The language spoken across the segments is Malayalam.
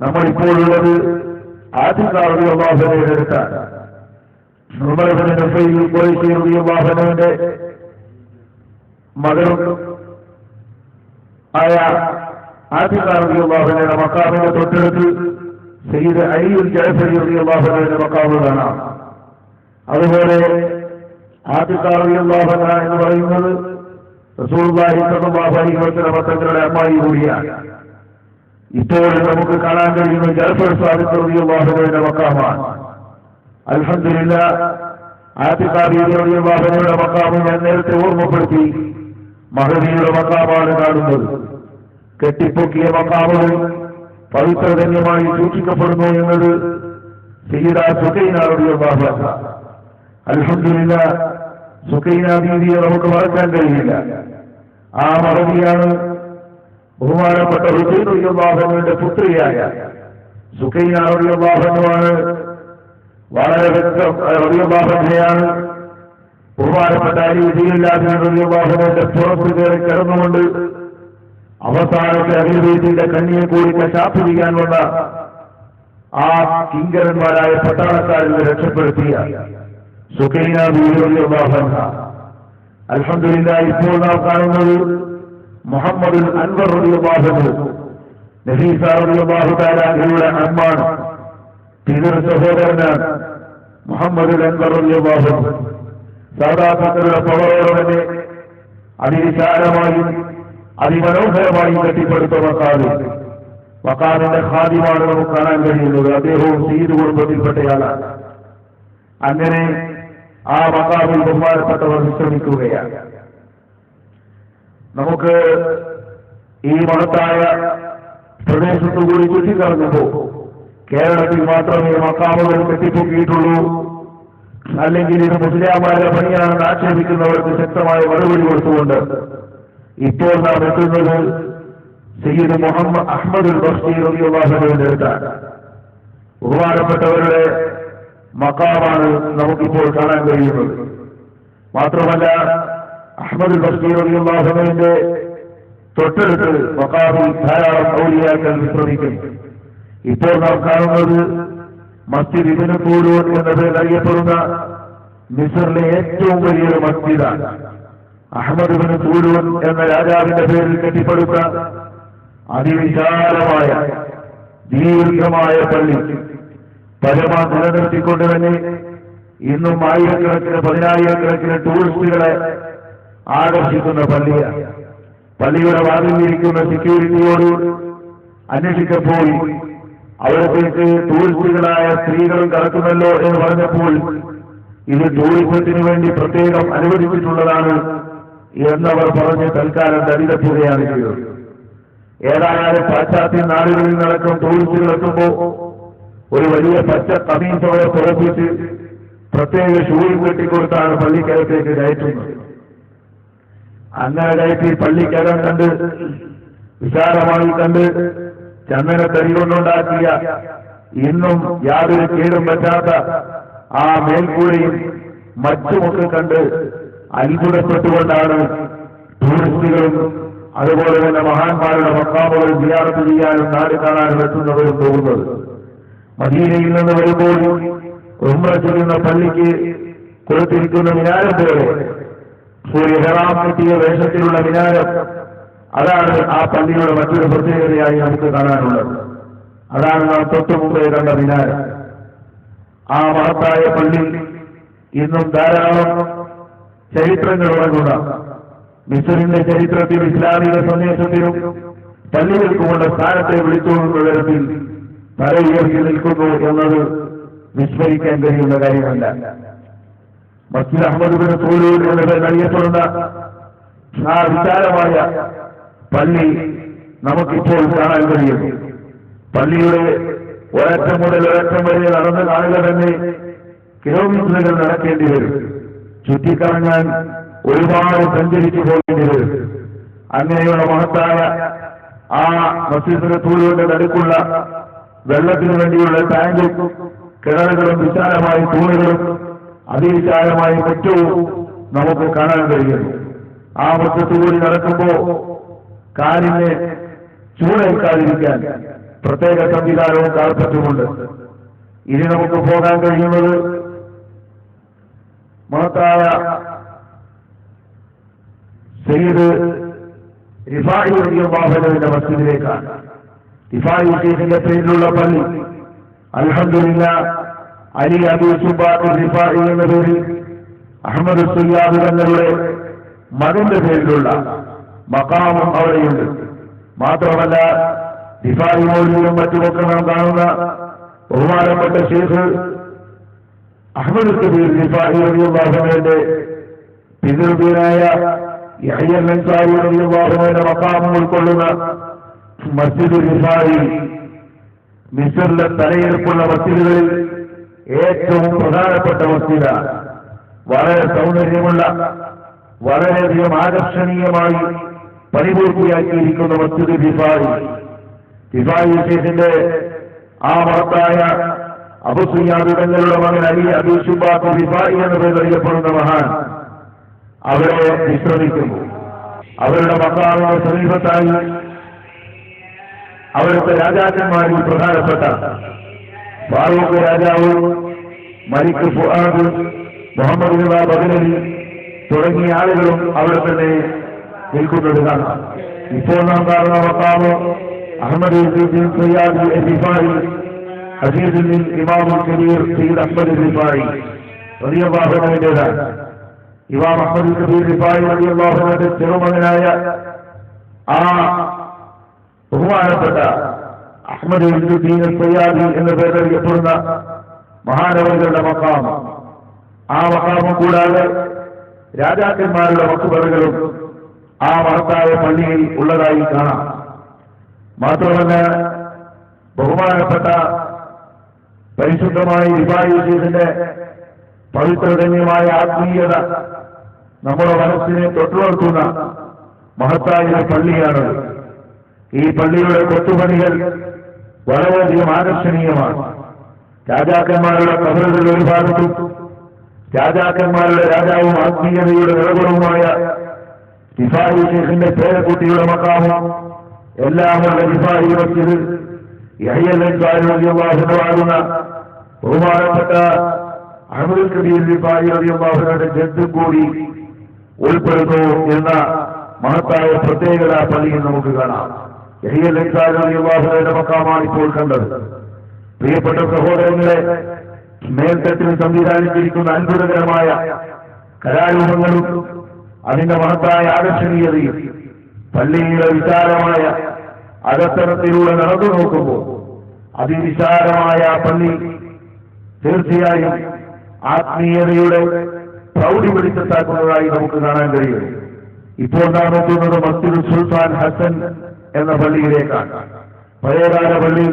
നമ്മളിപ്പോൾ ഉള്ളത് ആദ്യകാവ്യ വാഹനയുടെ അടുത്താണ് വാഹനന്റെ മകനും ആയ ആദ്യകാലത്ത് വിവാഹനയുടെ മക്കാമിന്റെ തൊട്ടടുത്ത് സയ്യിദ് അലിയുൽ ജയസരിയുടെ വിവാഹനയുടെ മക്കാവ് കാണാം. അതുപോലെ ആദ്യകാലത്ത് വിവാഹന എന്ന് പറയുന്നത് റസൂർബാഹി സദാഹരിവത്തിന്റെ മത്തങ്ങളുടെ അമ്മായി കൂടിയാണ്. ഇപ്പോൾ നമുക്ക് കാണാൻ കഴിയുന്ന ജാഫർ സ്വാതന്ത്ര്യ വാഹനയുടെ മക്കാമാണ്. അൽഹദില്ല ആദ്യകാരിയുടെ വാഹനയുടെ മക്കാമ് ഞാൻ നേരത്തെ ഓർമ്മപ്പെടുത്തി. മഹദിയുടെ മക്കാമാണ് കാണുന്നത്. കെട്ടിപ്പൊക്കിയ മക്കാമുകൾ പവിത്രധന്യമായി സൂക്ഷിക്കപ്പെടുന്നു എന്നത് സീത സുഖൈനാറുടെ വാഹന അൽഹദില്ല സുഖൈന ദീദിയെ നമുക്ക് മറക്കാൻ കഴിയില്ല. ആ മറവിയാണ് ബഹുമാനപ്പെട്ട റുജൈനുള്ളാഹുവിന്റെ പുത്രിയായ സുഖൈനാറുള്ളാഹുവാണ് വളരെ വ്യക്തം ബാഹനയാണ് ബഹുമാനപ്പെട്ട അരി വിധിയില്ലാതെ ബാഹനുവിന്റെ പുറത്ത് കയറി കിടന്നുകൊണ്ട് അവസാനത്തെ അഭിവൃദ്ധിയുടെ കണ്ണിയെ കൂടി കശാപ്പിടിക്കാനുള്ള ആ കിങ്കരന്മാരായ പട്ടാളക്കാരിൽ രക്ഷപ്പെടുത്തിയ സുഖൈന ബീരുള്ളാഹന അൽഹദില്ല ഇപ്പോൾ നാം കാണുന്നത് മുഹമ്മദ് അൻവർ റളിയല്ലാഹു നഫീസ അമ്മാണ് പിതൃ സഹോദരനാണ് മുഹമ്മദ് അൻവർ റളിയല്ലാഹു സാധാരണ പവറോടെ അതിവിശാലമായും അതിമനോഹരമായും കെട്ടിപ്പടുത്ത വക്കാൽ വക്കാലിന്റെ ഖാദിമാണ് നമുക്ക് കാണാൻ കഴിയുന്നത്. അദ്ദേഹവും സീദ് കുടുംബത്തിൽപ്പെട്ടയാളാണ്. അങ്ങനെ ആ വക്കാറിൽ ബഹുമാനപ്പെട്ടവർ വിശ്രമിക്കുകയാണ്. നമുക്ക് ഈ മഹത്തായ പ്രദേശത്തു കൂടി ചുറ്റിക്കറങ്ങുമ്പോ കേരളത്തിൽ മാത്രമേ മക്കാമുകൾ കെട്ടിപ്പൊക്കിയിട്ടുള്ളൂ. അല്ലെങ്കിൽ ഇത് മുസ്ലിയാമാരുടെ പണിയാണെന്ന് ആക്ഷേപിക്കുന്നവർക്ക് ശക്തമായ മറുപടി കൊടുത്തുകൊണ്ട് ഇപ്പോൾ നാം എത്തുന്നത് സയ്യിദ് മുഹമ്മദ് അഹമ്മദ് ബഷീർ അലിയുള്ളാഹുവിന്റെ അടുത്താണ് ബഹുമാനപ്പെട്ടവരുടെ മക്കാമാണ് നമുക്കിപ്പോൾ കാണാൻ കഴിയുന്നത്. മാത്രമല്ല അഹമ്മദ് അലിയുള്ളാഹുവിന്റെ തൊട്ടടുത്ത് മക്കാമിൽ ധാരാളം ഔലിയാക്കൾ വിശ്രമിക്കും. ഇപ്പോൾ നാം കാണുന്നത് മസ്ജിദ് ഇബിന് കൂടൂർ എന്ന പേരിൽ അറിയപ്പെടുന്ന മിസറിലെ ഏറ്റവും വലിയൊരു മസ്ജിദാണ്. അഹമ്മദ് ബിൻ കൂടൂർ എന്ന രാജാവിന്റെ പേരിൽ കെട്ടിപ്പടുത്ത അതിവിശാലമായ ദീർഘമായ പള്ളി പരമ നിലനിർത്തിക്കൊണ്ട് തന്നെ ഇന്നും ആയിരക്കണക്കിന് പതിനായിരക്കണക്കിന് ടൂറിസ്റ്റുകളെ ആകർഷിക്കുന്ന പള്ളിയാണ് പള്ളിയുടെ വാതിലിരിക്കുന്ന സെക്യൂരിറ്റിയോട് അന്വേഷിച്ചപ്പോൾ അവിടത്തേക്ക് ടൂറിസ്റ്റുകളായ സ്ത്രീകളും കടക്കുന്നല്ലോ എന്ന് പറഞ്ഞപ്പോൾ ഇത് ടൂറിസത്തിന് വേണ്ടി പ്രത്യേകം അനുവദിച്ചിട്ടുള്ളതാണ് എന്നവർ പറഞ്ഞ് തൽക്കാലം ദരിദ്രപ്പെടുകയാണ് ചെയ്തത്. ഏതായാലും പാശ്ചാത്യ നാടുകളിൽ നടക്കും ടൂറിസ്റ്റുകൾ എത്തുമ്പോൾ ഒരു വലിയ പച്ച കമീസോടെ പുറപ്പിച്ച് പ്രത്യേക ഷൂയും കെട്ടിക്കൊടുത്താണ് പള്ളിക്കകത്തേക്ക് കയറ്റുന്നത്. അങ്ങനെ കയറ്റി പള്ളിക്കകം കണ്ട് വിശാലമായി കണ്ട് ചന്ദന തരി കൊണ്ടുണ്ടാക്കിയ ഇന്നും യാതൊരു കേടും പറ്റാത്ത ആ മേൽക്കൂരയും മറ്റുമൊക്കെ കണ്ട് അത്ഭുതപ്പെട്ടുകൊണ്ടാണ് ടൂറിസ്റ്റുകളും അതുപോലെ തന്നെ മഹാന്മാരുടെ മക്കാമുകൾ സിയാറത്ത് ചെയ്യാനും നാട് കാണാനും എത്തുന്നവരും പോകുന്നത്. മദീനയിൽ നിന്ന് വരുമ്പോൾ ഉമ്മ ചെയ്യുന്ന പള്ളിക്ക് കൊടുത്തിരിക്കുന്ന മിനാരം പോലെ സൂര്യഹറാം കിട്ടിയ വേഷത്തിലുള്ള വിനാരം അതാണ് ആ പള്ളിയുടെ മറ്റൊരു പ്രത്യേകതയായി നമുക്ക് കാണാനുള്ളത്. അതാണ് നാം തൊട്ടു മുമ്പേ കണ്ട വിനാരം ആ മഹത്തായ പള്ളി ഇന്നും ധാരാളം ചരിത്രങ്ങൾ ഉറങ്ങുന്ന മിസറിന്റെ ചരിത്രത്തിൽ ഇസ്ലാമിക സന്ദേശത്തിനും പള്ളികൾക്കുമുള്ള സ്ഥാനത്തെ വിളിച്ചുകൊണ്ടുള്ള തരത്തിൽ തല ഉയർത്തി നിൽക്കുന്നു എന്നത് വിസ്മരിക്കാൻ കഴിയുന്ന കാര്യമല്ല. മസ്ജിദ് അഹമ്മദ് സൂലൂർ എന്നിവരെ പേരിൽ അറിയപ്പെടുന്ന ആ വിശാലമായ പള്ളി നമുക്കിപ്പോൾ കാണാൻ കഴിയും. പള്ളിയുടെ ഒരറ്റം മുതൽ ഒരറ്റം വരെ നടന്ന് കാണുക തന്നെ കിലോമീറ്ററുകൾ നടക്കേണ്ടി വരും. ചുറ്റിക്കറങ്ങാൻ ഒരുപാട് സഞ്ചരിച്ചു പോകേണ്ടി വരും. അങ്ങനെയുള്ള മഹത്തായ ആ മസ്ജിദിന്റെ തൂലുകളുടെ നടുക്കുള്ള വെള്ളത്തിനു വേണ്ടിയുള്ള ടാങ്കും കിണറുകളും വിശാലമായി തൂണുകളും അതിവിശാലമായ മുറ്റവും നമുക്ക് കാണാൻ കഴിയുന്നു. ആ വൃത്തത്തിലൂടെ നടക്കുമ്പോ കാലിനെ ചൂടേൽക്കാതിരിക്കാൻ പ്രത്യേക സംവിധാനവും കാൽപ്പറ്റുമുണ്ട് ഇനി നമുക്ക് പോകാൻ കഴിയുന്നത് മഹത്തായ സയ്യിദ് റിഫായി റളിയല്ലാഹുവിന്റെ മസ്ജിദിലേക്കാണ്. റിഫായി ഷെയ്ഖിന്റെ പേരിലുള്ള പള്ളി അൽഹംദുലില്ല അലി അബി റിഫായി എന്ന പേരിൽ അഹമ്മദ് സുല്ലാബ് തങ്ങളുടെ മകന്റെ പേരിലുള്ള മക്കാമും അവിടെയുണ്ട്. മാത്രമല്ല ദിഫായി മൗലിയും മറ്റുമൊക്കെ നാം കാണുന്ന ബഹുമാനപ്പെട്ട ഷെയ്ഖ് അഹമ്മദ് കബീർ റിഫായി റളിയല്ലാഹുവിന്റെ പിതൃവീനായ യഹ്യ അൻസാരി റളിയല്ലാഹുവിന്റെ മക്കാമം ഉൾക്കൊള്ളുന്ന മസ്ജിദ് ദിഫായി മിസറിലെ തലയെടുപ്പുള്ള മസ്ജിദുകളിൽ ഏറ്റവും പ്രധാനപ്പെട്ട മസ്ജിദാണ് വളരെ സൗന്ദര്യമുള്ള വളരെയധികം ആകർഷണീയമായി പരിപൂർത്തിയാക്കിയിരിക്കുന്ന മസ്ജിദ് ദിഫായി ദിഫായി ഷേഖിന്റെ ആ മഹത്തായ അബുസുയാദുടങ്ങളുടെ മകൻ അലി അബിഷുബാഖ് ദിഫായി എന്ന പേര് അറിയപ്പെടുന്ന മഹാൻ അവരെ വിശ്രമിക്കുന്നു. അവരുടെ മക്കാവിന്റെ സമീപത്തായി അവരുടെ രാജാക്കന്മാരിൽ പ്രധാനപ്പെട്ട ഫാറൂഖ് രാജാവ് മലിക് ഫുആദ് മുഹമ്മദ് നിബ ബദലി തുടങ്ങിയ ആളുകളും അവിടെ തന്നെ നിൽക്കുന്നത് കാണാം. ഇപ്പോൾ നാം കാണുന്ന മക്കാമ് അഹമ്മദ് സയ്യാദ് റിഫായി ഹസീദുൽ ഇമാമുൽ കബീർ സയ്യിദ് അഹമ്മദ് റിഫായി റളിയല്ലാഹുവിന്റേതാണ് ഇമാം അഹമ്മദ് കബീർ റിഫായി റളിയല്ലാഹുവിന്റെ ചെറുമകനായ ആ ബഹുമാനപ്പെട്ട അഹമ്മദ് സയ്യാദി എന്ന പേരറിയപ്പെടുന്ന മഹാനവരുടെ മക്കാം ആ മക്കാമും കൂടാതെ രാജാക്കന്മാരുടെ വക്കുപറകളും ആ മഹത്തായ പള്ളിയിൽ ഉള്ളതായി കാണാം. മാത്രമല്ല ബഹുമാനപ്പെട്ട പരിശുദ്ധമായ വിവാഹിച്ചതിന്റെ പവിത്രധന്യമായ ആത്മീയത നമ്മുടെ മനസ്സിനെ തൊട്ടുണർത്തുന്ന മഹത്തായ പള്ളിയാണ്. ഈ പള്ളിയുടെ കൊത്തുപണികൾ വളരെയധികം ആകർഷണീയമാണ്. രാജാക്കന്മാരുടെ കബറുകൾ ഒരു ഭാഗത്തും രാജാക്കന്മാരുടെ രാജാവും ആത്മീയതയുടെ നിറകുറവുമായ ഇഫായി ഷേഖിന്റെ പേരക്കുട്ടിയുടെ മക്കാമും എല്ലാമുള്ള ഇഫായി വച്ചത് യഹ്യല്ലാഹുവാകുന്ന ബഹുമാനപ്പെട്ട അഹമ്മദ് കബീർ റിഫായി ജന്തു ജഡ്ജും കൂടി ഉൾപ്പെടുന്നു എന്ന മഹത്തായ പ്രത്യേകത പള്ളിയിൽ നമുക്ക് കാണാം. യഹിയല്ലാഹുനയുടെ മക്കാമാണ് ഇപ്പോൾ കണ്ടത്. പ്രിയപ്പെട്ട സഹോദരങ്ങളെ മേൽത്തട്ടിൽ സംവിധാനിച്ചിരിക്കുന്ന അത്ഭുതകരമായ കലാരൂപങ്ങളും അതിന്റെ മഹത്തായ ആകർഷണീയതയും പള്ളിയിലെ വിശാലമായ അകത്തരത്തിലൂടെ നടന്നു നോക്കുമ്പോൾ അതിവിശാലമായ പള്ളി തീർച്ചയായും ആത്മീയതയുടെ പ്രൗഢി പിടിച്ചെത്താക്കുന്നതായി നമുക്ക് കാണാൻ കഴിയും. ഇപ്പോൾ നാം എത്തുന്നത് മസ്ജിദ് സുൽത്താൻ ഹസൻ എന്ന പള്ളിയിലേക്കാണ്. പഴയകാല പള്ളി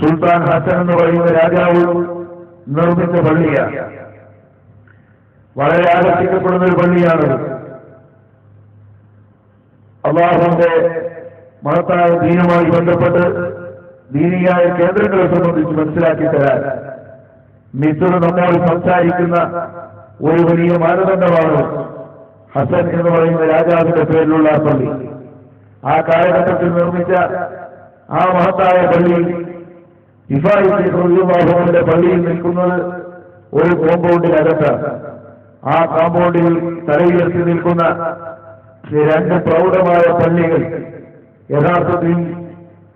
സുൽത്താൻ ഹസൻ എന്ന് പറയുന്ന രാജാവ് നിർമ്മിച്ച പള്ളിയാണ്. വളരെ ആകർഷിക്കപ്പെടുന്ന ഒരു പള്ളിയാണ് അള്ളാഹുന്റെ മഹത്തായ ദീനുമായി ബന്ധപ്പെട്ട് ദീനിയായ കേന്ദ്രങ്ങളെ സംബന്ധിച്ച് മനസ്സിലാക്കി തരാൻ മിസുർ നമ്മോട് സംസാരിക്കുന്ന ഒരു വലിയ മാനദണ്ഡമാണ് ഹസൻ എന്ന് പറയുന്ന രാജാവിന്റെ പേരിലുള്ള പള്ളി. ആ കാലഘട്ടത്തിൽ നിർമ്മിച്ച ആ മഹത്തായ പള്ളി ഇഫായിന്റെ പള്ളിയിൽ നിൽക്കുന്നത് ഒരു കോമ്പൗണ്ടിനകത്താണ്. ആ കോമ്പൗണ്ടിൽ തലയുയർത്തി നിൽക്കുന്ന രണ്ട് പ്രൗഢമായ പള്ളികൾ യഥാർത്ഥത്തിൽ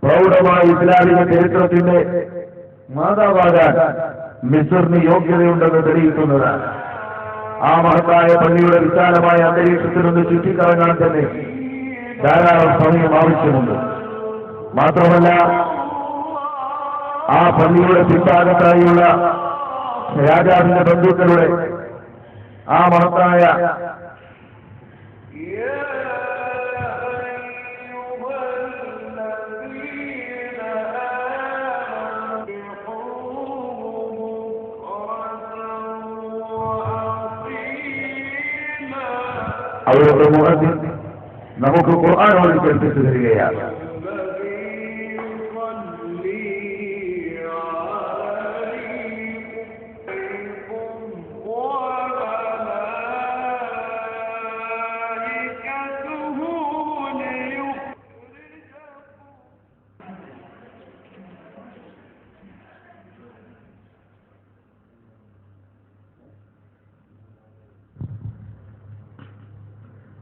പ്രൗഢമായ ഇസ്ലാമിക ചരിത്രത്തിന്റെ മാതാവാകാൻ മിസറിന് യോഗ്യതയുണ്ടെന്ന് തെളിയിക്കുന്നതാണ്. ആ മഹത്തായ പള്ളിയുടെ വിശാലമായ അന്തരീക്ഷത്തിൽ നിന്ന് ചുറ്റിക്കറങ്ങാൻ തന്നെ ധാരാളം സമയം ആവശ്യമുണ്ട്. മാത്രമല്ല ആ പള്ളിയുടെ പിൻഭാഗത്തായുള്ള രാജാവിന്റെ ബന്ധുക്കളുടെ ആ മഹത്തായ അവരുടെ മുഖത്തിൽ നമുക്ക് ഖുർആൻ കേൾപ്പിച്ചു തരികയാണ്.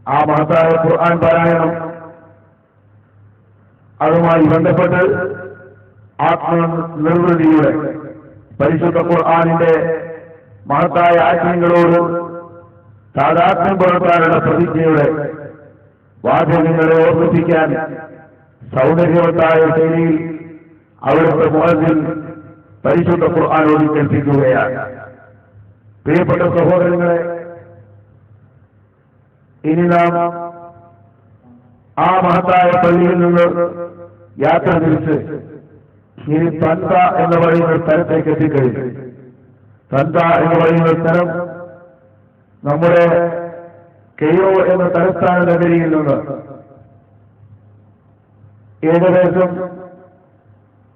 ആ മഹത്തായ ഖുർആൻ പാരായണം. അതുമായി ബന്ധപ്പെട്ട് ആത്മനിർവൃതിയുടെ പരിശുദ്ധ ഖുർആാനിന്റെ മഹത്തായ ആശയങ്ങളോട് താതാത്മ്യം പുലർത്താനുള്ള പ്രതിജ്ഞയുടെ വാചകങ്ങളെ ഓർമ്മിപ്പിക്കാൻ സൗന്ദര്യവത്തായ ശൈലിയിൽ അവിടുത്തെ മുഖത്തിൽ പരിശുദ്ധ ഖുർആാനോട് കൽപ്പിക്കുകയാണ് പ്രിയപ്പെട്ട സഹോദരങ്ങളെ ഇനി നാം ആ മഹത്തായ പള്ളിയിൽ നിന്ന് യാത്ര തിരിച്ച് ഇനി തന്ത എന്ന് പറയുന്ന സ്ഥലത്തേക്ക് എത്തിക്കഴിഞ്ഞു തന്ത എന്ന് പറയുന്ന സ്ഥലം നമ്മുടെ കെയോ എന്ന തലസ്ഥാന നഗരിയിൽ നിന്ന് ഏകദേശം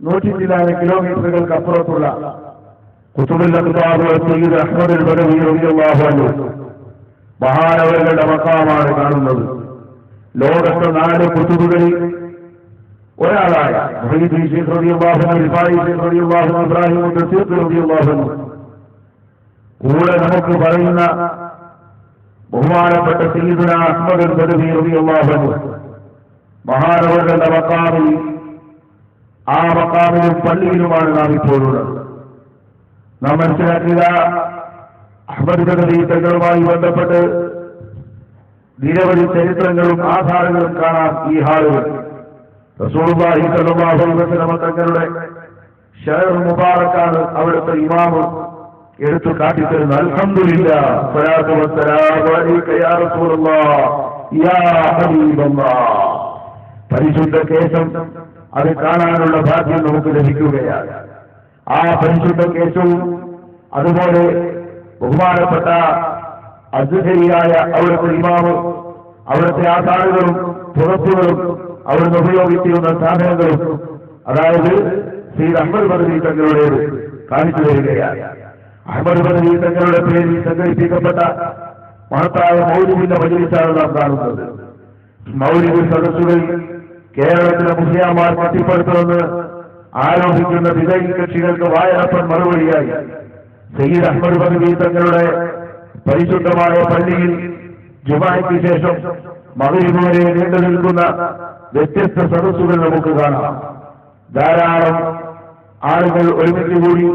നൂറ്റി ചില്ലാന കിലോമീറ്ററുകൾക്ക് അപ്പുറത്തുള്ള കുത്തുബിൽ അഹമ്മദ് ബദവി അൻഹു മഹാനവരുടെ മക്കാമാണ് കാണുന്നത്. ലോകത്തെ നാല് കുത്തുകളിൽ ഒരാളായ ശൈഖ് ഇബ്രാഹിം കൂടെ നമുക്ക് പറയുന്ന ബഹുമാനപ്പെട്ട റളിയല്ലാഹു അൻഹു. മഹാനവരുടെ മക്കാമിൽ ആ മക്കാമിലും പള്ളിയിലുമാണ് നാം ഇപ്പോഴുള്ളത് നാം മനസ്സിലാക്കുക അഹമ്മദ് തങ്ങളുമായി ബന്ധപ്പെട്ട് നിരവധി ചരിത്രങ്ങളും ആധാരങ്ങളും കാണാം ഈ ഹാളുകൾ തങ്ങളുടെ ഷെയർ മുബാറക്കാണ് അവിടുത്തെ ഇമാമ് എടുത്തു കാട്ടിത്തരുന്ന യാ പരിശുദ്ധ കേശം അത് കാണാനുള്ള ഭാഗ്യം നമുക്ക് ലഭിക്കുകയാണ്. ആ പരിശുദ്ധ കേശവും അതുപോലെ ബഹുമാനപ്പെട്ട അദ്ഹരിയായ അവിടുത്തെ ഇമാവ് അവിടുത്തെ ആധാരങ്ങളും പുറത്തുകളും അവിടുന്ന് ഉപയോഗിച്ചിരുന്ന സാധനങ്ങളും അതായത് ശ്രീ അഹമ്മദ് പദവി തങ്ങളുടെ കാണിച്ചു വരികയാണ് അഹമ്മദ് പദവി തങ്ങളുടെ പേരിൽ സംഘടിപ്പിക്കപ്പെട്ട മഹത്തായ മൗലിന്റെ മജിലിസാണ് നാം കാണുന്നത്. മൗലിക സദസ്സുകളിൽ കേരളത്തിലെ മുസ്ലിയാമാർ കെട്ടിപ്പടുത്തുമെന്ന് ആരോപിക്കുന്ന വിജയി കക്ഷികൾക്ക് വായനപ്പൻ മറുപടിയായി സയ്യിദ് അഹമ്മദ് ബദവി തങ്ങളുടെ പരിശുദ്ധമായ പള്ളിയിൽ ജുമായ്ക്ക് ശേഷം മകരിബ് വരെ നീണ്ടു നിൽക്കുന്ന വ്യത്യസ്ത സദസ്സുകൾ നമുക്ക് കാണാം. ധാരാളം ആളുകൾ ഒരുമിച്ച് കൂടി